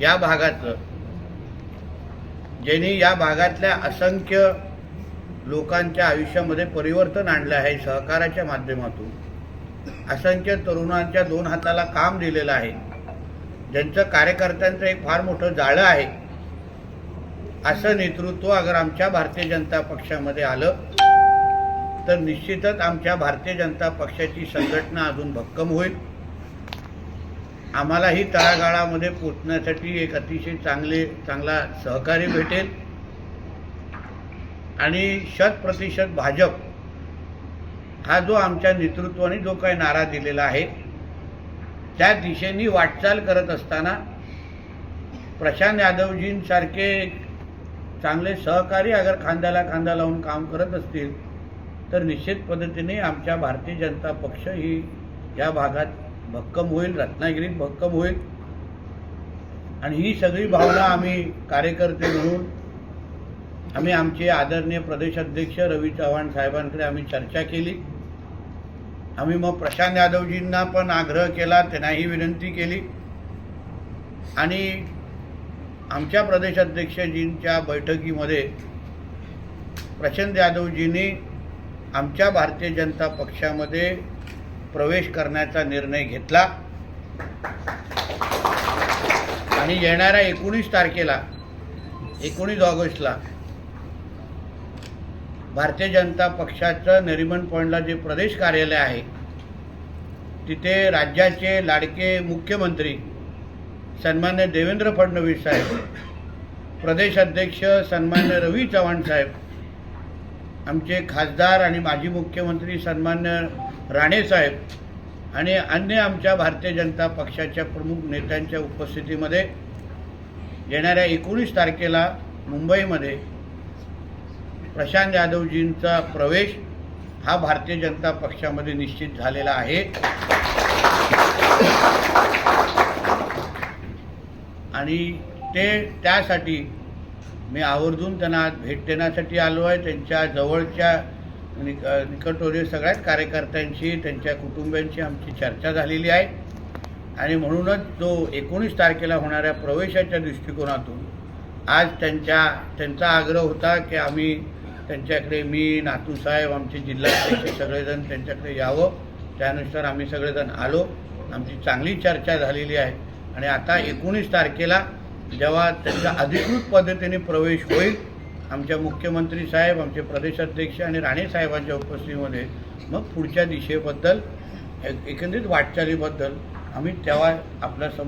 या भागाचं ज्यांनी या भागातल्या असंख्य लोकांच्या आयुष्यामध्ये परिवर्तन आणलं आहे सहकाराच्या माध्यमातून असंख्य तरुणांच्या दोन हाताला काम दिलेलं आहे ज्यांचं कार्यकर्त्यांचं एक फार मोठं जाळं आहे असं नेतृत्व अगर आमच्या भारतीय जनता पक्षामध्ये आलं तर निश्चितच आमच्या भारतीय जनता पक्षाची संघटना अजून भक्कम होईल. आम्हालाही तळागाळामध्ये पोचण्यासाठी एक अतिशय चांगले चांगला सहकारी भेटेल. आणि शत प्रतिशत भाजप हा जो आमच्या नेतृत्वाने जो काही नारा दिलेला आहे त्या दिशेने वाटचाल करत असताना प्रशांत यादवजींसारखे चांगले सहकारी अगर खांद्याला खांदा लावून काम करत असतील तर निश्चित पद्धतीने आमच्या भारतीय जनता पक्ष ही या भागात भक्कम होईल रत्नागिरीत भक्कम होईल. आणि ही सगळी भावना आम्ही कार्यकर्ते म्हणून आम्ही आमचे आदरणीय प्रदेश अध्यक्ष रवी चव्हाण साहेबांकडे आम्ही चर्चा केली. आम्ही मग प्रशांत यादवजींना पण आग्रह केला त्यांनाही विनंती केली. आणि आमच्या प्रदेश अध्यक्षजींच्या बैठकीमध्ये प्रशांत यादवजींनी आमच्या भारतीय जनता पक्षामध्ये प्रवेश करण्याचा निर्णय घेतला. आणि येणाऱ्या एकोणीस तारखेला एकोणीस ऑगस्टला भारतीय जनता पक्षाचं नरिमन पॉईंटला जे प्रदेश कार्यालय आहे तिथे राज्याचे लाडके मुख्यमंत्री सन्मान्य देवेंद्र फडणवीस साहेब प्रदेश अध्यक्ष सन्मान्य रवी चव्हाण साहेब आमचे खासदार आणि माजी मुख्यमंत्री सन्मान्य राणेसाहेब आणि अन्य आमच्या भारतीय जनता पक्षाच्या प्रमुख नेत्यांच्या उपस्थितीमध्ये येणाऱ्या एकोणीस तारखेला मुंबईमध्ये प्रशांत यादवजींचा प्रवेश हा भारतीय जनता पक्षामध्ये निश्चित झालेला आहे. आणि ते त्यासाठी मी आवर्जून त्यांना आज भेट देण्यासाठी आलो आहे. त्यांच्या जवळच्या निक निकटोरी सगळ्याच कार्यकर्त्यांशी त्यांच्या कुटुंबियांशी आमची चर्चा झालेली आहे. आणि म्हणूनच जो एकोणीस तारखेला होणाऱ्या प्रवेशाच्या दृष्टिकोनातून आज त्यांच्या त्यांचा आग्रह होता की आम्ही त्यांच्याकडे मी नातूसाहेब आमचे जिल्हाध्यक्ष सगळेजण त्यांच्याकडे यावं. त्यानुसार आम्ही सगळेजण आलो. आमची चांगली चर्चा झालेली आहे. आणि आता एकोणीस तारखेला जेव्हा त्यांचा अधिकृत पद्धतीने प्रवेश होईल आमच्या मुख्यमंत्री साहेब आमचे प्रदेशाध्यक्ष आणि राणे साहेबांच्या उपस्थितीमध्ये मग पुढच्या दिशेबद्दल एक- एकंदरीत वाटचालीबद्दल आम्ही तेव्हा आपल्यासमोर